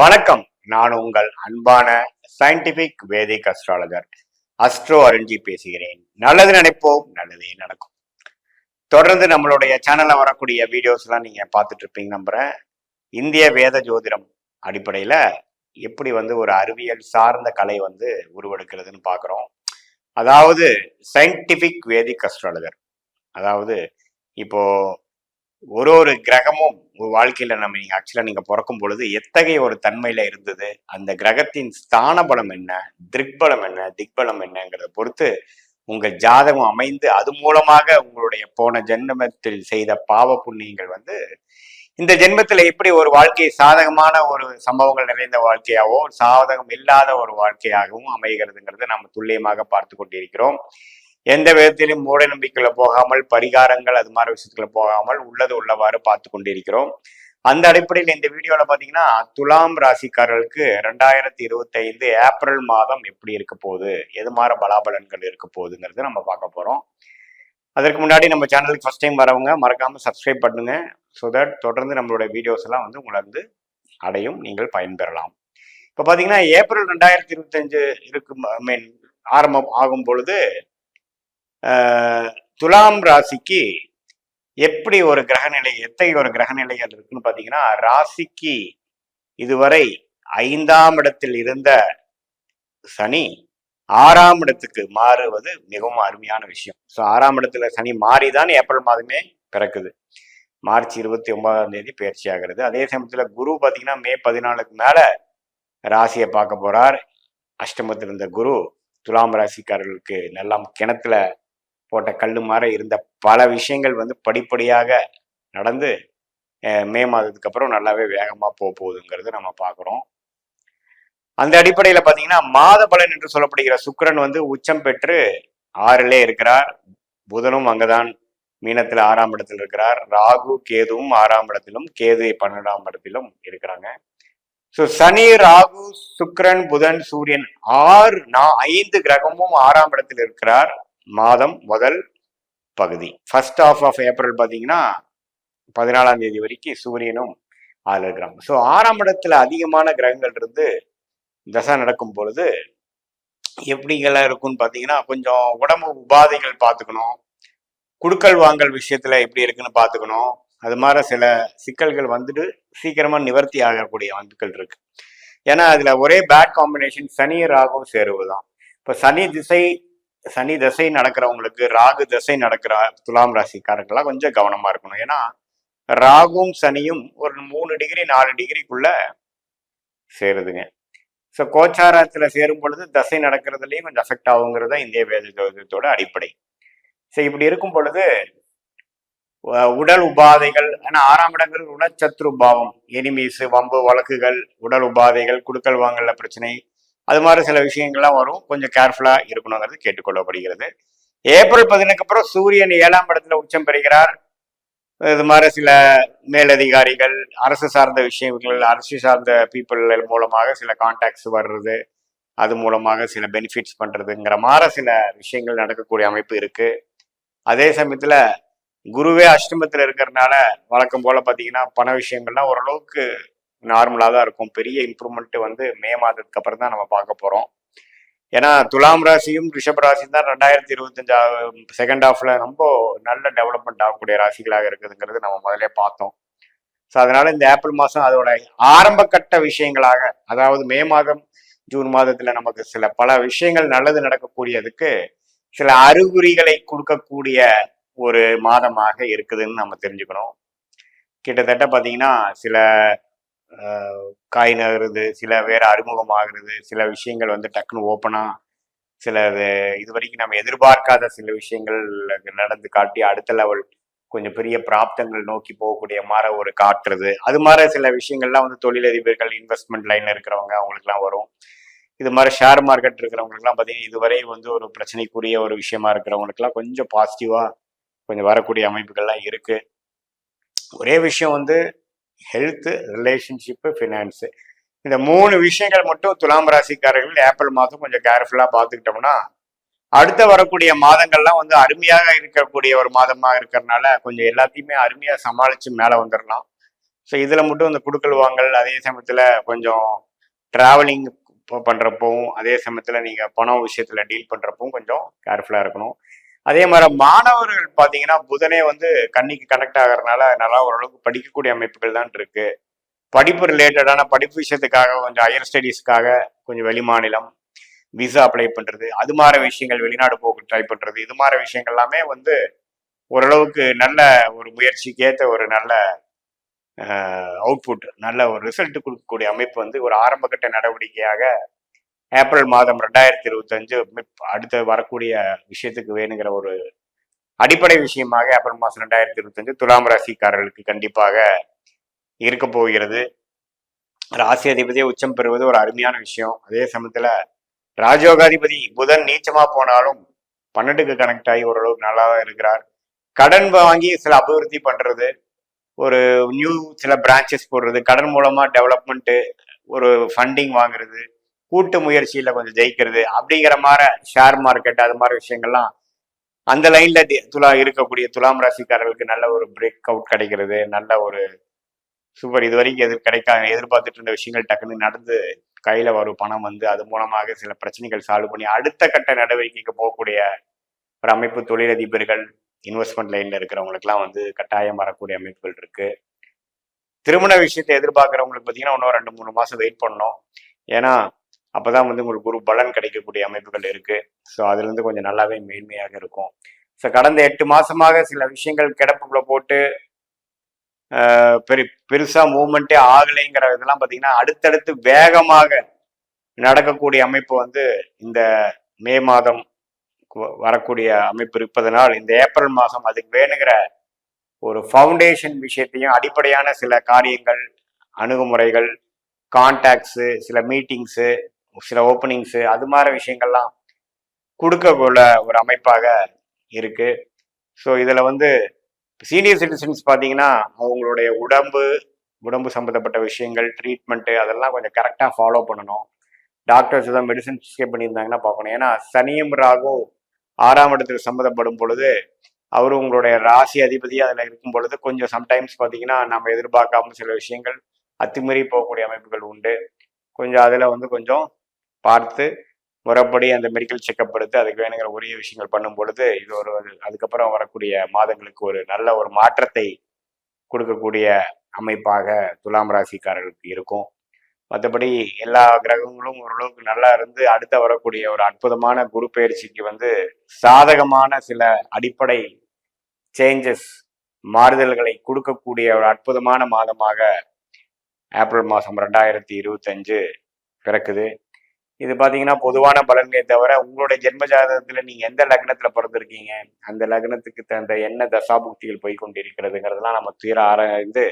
வணக்கம். நான் உங்கள் அன்பான scientific Vedic astrologer astro Arunji பேசுகிறேன். நல்லது நினைப்போம் நல்லதே நடக்கும். தொடர்ந்து நம்மளுடைய சேனல்ல வரக்கூடிய வீடியோஸ் எல்லாம் நீங்க பார்த்துட்டு இருப்பீங்க நம்புறேன். இந்திய வேத ஜோதிடம் அடிப்படையில எப்படி வந்து ஒரு அறிவியல் சார்ந்த கலை வந்து உருவெடுக்கிறதுன்னு பார்க்குறோம். அதாவது சயின்டிபிக் வேதிக் அஸ்ட்ராலஜர் அதாவது இப்போ ஒரு ஒரு கிரகமும் உங்கள் வாழ்க்கையில நம்ம நீங்க ஆக்சுவலா நீங்க பிறக்கும் பொழுது எத்தகைய ஒரு தன்மையில இருந்தது? அந்த கிரகத்தின் ஸ்தான பலம் என்ன? திக்பலம் என்ன? திக்பலம் என்னங்கிறத பொறுத்து உங்க ஜாதகம் அமைந்து அது மூலமாக உங்களுடைய போன ஜென்மத்தில் செய்த பாவ புண்ணியங்கள் வந்து இந்த ஜென்மத்துல எப்படி ஒரு வாழ்க்கை சாதகமான ஒரு சம்பவங்கள் நிறைந்த வாழ்க்கையாவோ சாதகம் இல்லாத ஒரு வாழ்க்கையாகவும் அமைகிறதுங்கிறத நம்ம துல்லியமாக பார்த்து கொண்டிருக்கிறோம். எந்த விதத்திலும் மூட நம்பிக்கையில போகாமல் பரிகாரங்கள் அது மாதிரி விஷயத்துல போகாமல் உள்ளது உள்ளவாறு பார்த்து கொண்டிருக்கிறோம். அந்த அடிப்படையில் இந்த வீடியோல பாத்தீங்கன்னா துலாம் ராசிக்காரர்களுக்கு ரெண்டாயிரத்தி இருபத்தி ஐந்து ஏப்ரல் மாதம் எப்படி இருக்க போகுது? எது மாதிரி பலாபலன்கள் இருக்க போகுதுங்கிறத நம்ம பார்க்க போறோம். அதற்கு முன்னாடி நம்ம சேனலுக்கு ஃபஸ்ட் டைம் வரவங்க மறக்காம சப்ஸ்கிரைப் பண்ணுங்க. ஸோ தட் தொடர்ந்து நம்மளோட வீடியோஸ் எல்லாம் வந்து உங்களை வந்து அடையும் நீங்கள் பயன்பெறலாம். இப்போ பார்த்தீங்கன்னா ஏப்ரல் ரெண்டாயிரத்தி இருபத்தஞ்சு இருக்கும் ஐ மீன் ஆரம்பம் ஆகும் பொழுது துலாம் ராசிக்கு எப்படி ஒரு கிரகநிலை எத்தகைய ஒரு கிரகநிலைகள் இருக்குன்னு பார்த்தீங்கன்னா ராசிக்கு இதுவரை ஐந்தாம் இடத்தில் இருந்த சனி ஆறாம் இடத்துக்கு மாறுவது மிகவும் அருமையான விஷயம். ஸோ ஆறாம் இடத்துல சனி மாறிதான் ஏப்ரல் மாதமே பிறக்குது. மார்ச் இருபத்தி ஒன்பதாம் தேதி பயிற்சி ஆகிறது. அதே சமயத்துல குரு பார்த்தீங்கன்னா மே பதினாலுக்கு மேல ராசியை பார்க்க போறார். அஷ்டமத்தில் இருந்த குரு துலாம் ராசிக்காரர்களுக்கு நல்லா கிணத்துல போட்ட கல் மாதிரி இருந்த பல விஷயங்கள் வந்து படிப்படியாக நடந்து மே மாதத்துக்கு அப்புறம் நல்லாவே வேகமாக போக போகுதுங்கிறது நம்ம பார்க்குறோம் அந்த அடிப்படையில் பார்த்தீங்கன்னா மாத பலன் என்று சொல்லப்படுகிற சுக்கரன் வந்து உச்சம் பெற்று ஆறிலே இருக்கிறார். புதனும் அங்கதான் மீனத்தில் ஆறாம் இடத்தில் இருக்கிறார். ராகு கேதுவும் ஆறாம் இடத்திலும் கேது பன்னெண்டாம் இடத்திலும் இருக்கிறாங்க. ஸோ சனி ராகு சுக்கரன் புதன் சூரியன் ஆறு நான் ஐந்து கிரகமும் ஆறாம் இடத்தில் இருக்கிறார். மாதம் முதல் பகுதி. ஃபர்ஸ்ட் ஆஃப் ஆஃப் ஏப்ரல் பார்த்தீங்கன்னா பதினாலாம் தேதி வரைக்கும் சூரியனும் அதில் இருக்கிறாங்க ஸோ ஆறாம் இடத்துல அதிகமான கிரகங்கள் இருந்து தசை நடக்கும் பொழுது எப்படிங்கெல்லாம் இருக்கும்னு பார்த்தீங்கன்னா கொஞ்சம் உடம்பு உபாதைகள் பார்த்துக்கணும். குடுக்கல் வாங்கல் விஷயத்தில் எப்படி இருக்குன்னு பார்த்துக்கணும். அது மாதிரி சில சிக்கல்கள் வந்துட்டு சீக்கிரமாக நிவர்த்தி ஆகக்கூடிய வாய்ப்புகள் இருக்குது ஏன்னா அதில் ஒரே பேட் காம்பினேஷன் சனி ராகும் சேருவதுதான். இப்போ சனி திசை சனி தசை நடக்கிறவங்களுக்கு ராகு தசை நடக்கிற துலாம் ராசிக்காரங்களாம் கொஞ்சம் கவனமா இருக்கணும். ஏன்னா ராகும் சனியும் ஒரு மூணு டிகிரி நாலு டிகிரிக்குள்ள சேருதுங்க. ஸோ கோச்சாரத்தில் சேரும் பொழுது தசை நடக்கிறதுலையும் கொஞ்சம் அஃபெக்ட் ஆகுங்கிறது தான் இந்திய வேத ஜோதிடத்தோட அடிப்படை. ஸோ இப்படி இருக்கும் பொழுது உடல் உபாதைகள் ஆனால் ஆறாம் இடங்கள் உணச்சத்ரு பாவம். எனிமீசு வம்பு வழக்குகள் உடல் உபாதைகள் குடுக்கல் வாங்கல பிரச்சனை அது மாதிரி சில விஷயங்கள்லாம் வரும். கொஞ்சம் கேர்ஃபுல்லாக இருக்கணுங்கிறது கேட்டுக்கொள்ளப்படுகிறது. ஏப்ரல் பதினுக்கு அப்புறம் சூரியன் ஏழாம் இடத்துல உச்சம் பெறுகிறார். இது மாதிரி சில மேலதிகாரிகள் அரசு சார்ந்த விஷயங்கள் அரசு சார்ந்த பீப்புள் மூலமாக சில கான்டாக்ட்ஸ் வர்றது அது மூலமாக சில பெனிஃபிட்ஸ் பண்ணுறதுங்கிற மாதிரி சில விஷயங்கள் நடக்கக்கூடிய அமைப்பு இருக்குது அதே சமயத்தில் குருவே அஷ்டமத்தில் இருக்கிறதுனால வழக்கம் போல் பார்த்தீங்கன்னா பண விஷயங்கள்லாம் ஓரளவுக்கு நார்மலாக தான் இருக்கும். பெரிய இம்ப்ரூவ்மெண்ட் வந்து மே மாதத்துக்கு அப்புறம் தான் நம்ம பார்க்க போறோம். ஏன்னா துலாம் ராசியும் ரிஷப் ராசியும் தான் ரெண்டாயிரத்தி இருபத்தஞ்சா செகண்ட் ஹாஃப்ல ரொம்ப நல்ல டெவலப்மெண்ட் ஆகக்கூடிய ராசிகளாக இருக்குதுங்கிறது நம்ம முதல்ல பார்த்தோம். ஸோ அதனால இந்த ஏப்ரல் மாதம் அதோட ஆரம்ப கட்ட விஷயங்களாக அதாவது மே மாதம் ஜூன் மாதத்துல நமக்கு சில பல விஷயங்கள் நல்லது நடக்கக்கூடியதுக்கு சில அறிகுறிகளை கொடுக்கக்கூடிய ஒரு மாதமாக இருக்குதுன்னு நம்ம தெரிஞ்சுக்கணும். கிட்டத்தட்ட பார்த்தீங்கன்னா சில காய் நகருது சில வேற அறிமுகமாகிறது சில விஷயங்கள் வந்து டக்குன்னு ஓப்பனா சில இது- இது வரைக்கும் நம்ம எதிர்பார்க்காத சில விஷயங்கள் நடந்து காட்டி அடுத்த லெவல் கொஞ்சம் பெரிய பிராப்தங்கள் நோக்கி போகக்கூடிய மாதிரி ஒரு காட்டுறது. அது மாதிரி சில விஷயங்கள்லாம் வந்து தொழிலதிபர்கள் இன்வெஸ்ட்மெண்ட் லைன்ல இருக்கிறவங்க அவங்களுக்குலாம் வரும். இது மாதிரி ஷேர் மார்க்கெட் இருக்கிறவங்களுக்குலாம் பார்த்தீங்கன்னா இதுவரை வந்து ஒரு பிரச்சனைக்குரிய ஒரு விஷயமா இருக்கிறவங்களுக்குலாம் கொஞ்சம் பாசிட்டிவா கொஞ்சம் வரக்கூடிய அமைப்புகள்லாம் இருக்கு. ஒரே விஷயம் வந்து ஹெல்த்து ரிலேஷன்ஷிப்பு ஃபினான்ஸு இந்த மூணு விஷயங்கள் மட்டும் துலாம் ராசிக்காரர்கள் ஏப்ரல் மாதம் கொஞ்சம் கேர்ஃபுல்லாக பார்த்துக்கிட்டோம்னா அடுத்த வரக்கூடிய மாதங்கள்லாம் வந்து அருமையாக இருக்கக்கூடிய ஒரு மாதமாக இருக்கிறதுனால கொஞ்சம் எல்லாத்தையுமே அருமையாக சமாளித்து மேலே வந்துடலாம் ஸோ இதில் மட்டும் இந்த குடுக்கல் வாங்கல் அதே சமயத்தில் கொஞ்சம் ட்ராவலிங் பண்ணுறப்பவும் அதே சமயத்தில் நீங்கள் பணம் விஷயத்தில் டீல் பண்ணுறப்பவும் கொஞ்சம் கேர்ஃபுல்லாக இருக்கணும். அதே மாதிரி மாணவர்கள் பார்த்தீங்கன்னா புதனே வந்து கண்ணிக்கு கனெக்ட் ஆகிறதுனால நல்லா ஓரளவுக்கு படிக்கக்கூடிய அமைப்புகள் தான் இருக்கு. படிப்பு ரிலேட்டடான படிப்பு விஷயத்துக்காக கொஞ்சம் ஹையர் ஸ்டடீஸ்க்காக கொஞ்சம் வெளிமாநிலம் விசா அப்ளை பண்ணுறது அது மாதிரி விஷயங்கள் வெளிநாடு போக ட்ரை பண்ணுறது இது மாதிரி விஷயங்கள் எல்லாமே வந்து ஓரளவுக்கு நல்ல ஒரு முயற்சிக்கு ஏற்ற ஒரு நல்ல அவுட்புட் நல்ல ஒரு ரிசல்ட் கொடுக்கக்கூடிய அமைப்பு வந்து ஒரு ஆரம்பகட்ட நடவடிக்கையாக ஏப்ரல் மாதம் ரெண்டாயிரத்தி இருபத்தஞ்சு அடுத்து வரக்கூடிய விஷயத்துக்கு வேணுங்கிற ஒரு அடிப்படை விஷயமாக ஏப்ரல் மாதம் ரெண்டாயிரத்தி இருபத்தஞ்சு துலாம் ராசிக்காரர்களுக்கு கண்டிப்பாக இருக்க போகிறது. ராசி அதிபதியை உச்சம் பெறுவது ஒரு அருமையான விஷயம். அதே சமயத்தில் ராஜயோகாதிபதி புதன் நீச்சமா போனாலும் பன்னெண்டுக்கு கனெக்ட் ஆகி ஓரளவுக்கு நல்லா தான் இருக்கிறார். கடன் வாங்கி சில அபிவிருத்தி பண்றது ஒரு நியூ சில பிரான்ச்சஸ் போடுறது கடன் மூலமா டெவலப்மெண்ட்டு ஒரு ஃபண்டிங் வாங்குறது கூட்டு முயற்சியில கொஞ்சம் ஜெயிக்கிறது அப்படிங்கிற மாதிரி ஷேர் மார்க்கெட் அது மாதிரி விஷயங்கள்லாம் அந்த லைன்ல துலா இருக்கக்கூடிய துலாம் ராசிக்காரர்களுக்கு நல்ல ஒரு பிரேக் அவுட் கிடைக்கிறது நல்ல ஒரு சூப்பர் இது வரைக்கும் எதிர் கிடைக்காத எதிர்பார்த்துட்டு இருந்த விஷயங்கள் டக்குன்னு நடந்து கையில வரும் பணம் வந்து அது மூலமாக சில பிரச்சனைகள் சால்வ் பண்ணி அடுத்த கட்ட நடவடிக்கைக்கு போகக்கூடிய ஒரு அமைப்பு தொழிலதிபர்கள் இன்வெஸ்ட்மெண்ட் லைன்ல இருக்கிறவங்களுக்குலாம் வந்து கட்டாயம் வரக்கூடிய அமைப்புகள் இருக்கு. திருமண விஷயத்தை எதிர்பார்க்குறவங்களுக்கு பார்த்தீங்கன்னா இன்னும் ரெண்டு மூணு மாசம் வெயிட் பண்ணணும். ஏன்னா அப்போதான் வந்து உங்களுக்கு ஒரு பலன் கிடைக்கக்கூடிய அமைப்புகள் இருக்கு. ஸோ அதுலேருந்து கொஞ்சம் நல்லாவே மேன்மையாக இருக்கும். ஸோ கடந்த எட்டு மாசமாக சில விஷயங்கள் கிடப்புக்குள்ள போட்டு பெரு பெருசாக மூவ்மெண்ட்டே ஆகலைங்கிற இதெல்லாம் பார்த்தீங்கன்னா அடுத்தடுத்து வேகமாக நடக்கக்கூடிய அமைப்பு வந்து இந்த மே மாதம் வரக்கூடிய அமைப்பு இருப்பதனால் இந்த ஏப்ரல் மாதம் அதுக்கு வேணுங்கிற ஒரு ஃபவுண்டேஷன் விஷயத்தையும் அடிப்படையான சில காரியங்கள் அணுகுமுறைகள் கான்டாக்ட்ஸு சில மீட்டிங்ஸு சில ஓப்பனிங்ஸு அது மாதிரி விஷயங்கள்லாம் கொடுக்கக்குள்ள ஒரு அமைப்பாக இருக்கு. ஸோ இதில் வந்து சீனியர் சிட்டிசன்ஸ் பார்த்தீங்கன்னா அவங்களுடைய உடம்பு உடம்பு சம்மந்தப்பட்ட விஷயங்கள் ட்ரீட்மெண்ட்டு அதெல்லாம் கொஞ்சம் கரெக்டாக ஃபாலோ பண்ணணும். டாக்டர்ஸ் தான் மெடிசன் ஸ்கேப் பண்ணியிருந்தாங்கன்னா பார்க்கணும். ஏன்னா சனியும் ராகு ஆறாம் இடத்துக்கு சம்மந்தப்படும் பொழுது அவர் உங்களுடைய ராசி அதிபதி அதில் இருக்கும் பொழுது கொஞ்சம் சம்டைம்ஸ் பார்த்தீங்கன்னா நம்ம எதிர்பார்க்காம சில விஷயங்கள் அத்துமீறி போகக்கூடிய அமைப்புகள் உண்டு. கொஞ்சம் அதில் வந்து கொஞ்சம் பார்த்து முறைப்படி அந்த மெடிக்கல் செக்அப் எடுத்து அதுக்கு வேணுங்கிற உரிய விஷயங்கள் பண்ணும் பொழுது இது ஒரு அதுக்கப்புறம் வரக்கூடிய மாதங்களுக்கு ஒரு நல்ல ஒரு மாற்றத்தை கொடுக்கக்கூடிய அமைப்பாக துலாம் ராசிக்காரர்களுக்கு இருக்கும். மற்றபடி எல்லா கிரகங்களும் ஓரளவுக்கு நல்லா இருந்து அடுத்த வரக்கூடிய ஒரு அற்புதமான குரு பயிற்சிக்கு வந்து சாதகமான சில அடிப்படை சேஞ்சஸ் மாறுதல்களை கொடுக்கக்கூடிய ஒரு அற்புதமான மாதமாக ஏப்ரல் மாதம் ரெண்டாயிரத்தி இருபத்தஞ்சு பிறக்குது. இது பார்த்தீங்கன்னா பொதுவான பலன்களை தவிர உங்களுடைய ஜென்ம ஜாதகத்தில் நீங்கள் எந்த லக்னத்தில் பிறந்திருக்கீங்க? அந்த லக்னத்துக்கு தகுந்த என்ன தசாபுக்திகள் போய்க்கொண்டிருக்கிறதுங்கிறதெல்லாம் நம்ம தீர ஆராய்ந்து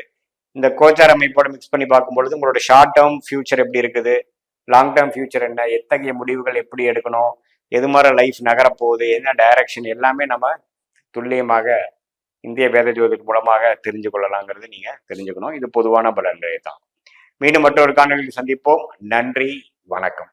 இந்த கோச்சார் அமைப்போட மிக்ஸ் பண்ணி பார்க்கும்பொழுது உங்களோட ஷார்ட் டேர்ம் ஃபியூச்சர் எப்படி இருக்குது? லாங் டேர்ம் ஃபியூச்சர் என்ன? எத்தகைய முடிவுகள் எப்படி எடுக்கணும்? எது மாதிரி லைஃப் நகரப்போகுது? என்ன டைரக்ஷன் எல்லாமே நம்ம துல்லியமாக இந்திய வேத ஜோதிக்கு மூலமாக தெரிஞ்சு கொள்ளலாங்கிறது நீங்கள் தெரிஞ்சுக்கணும். இது பொதுவான பலன்களே தான். மீண்டும் மற்றொரு காணொலியில் சந்திப்போம். நன்றி. வணக்கம்.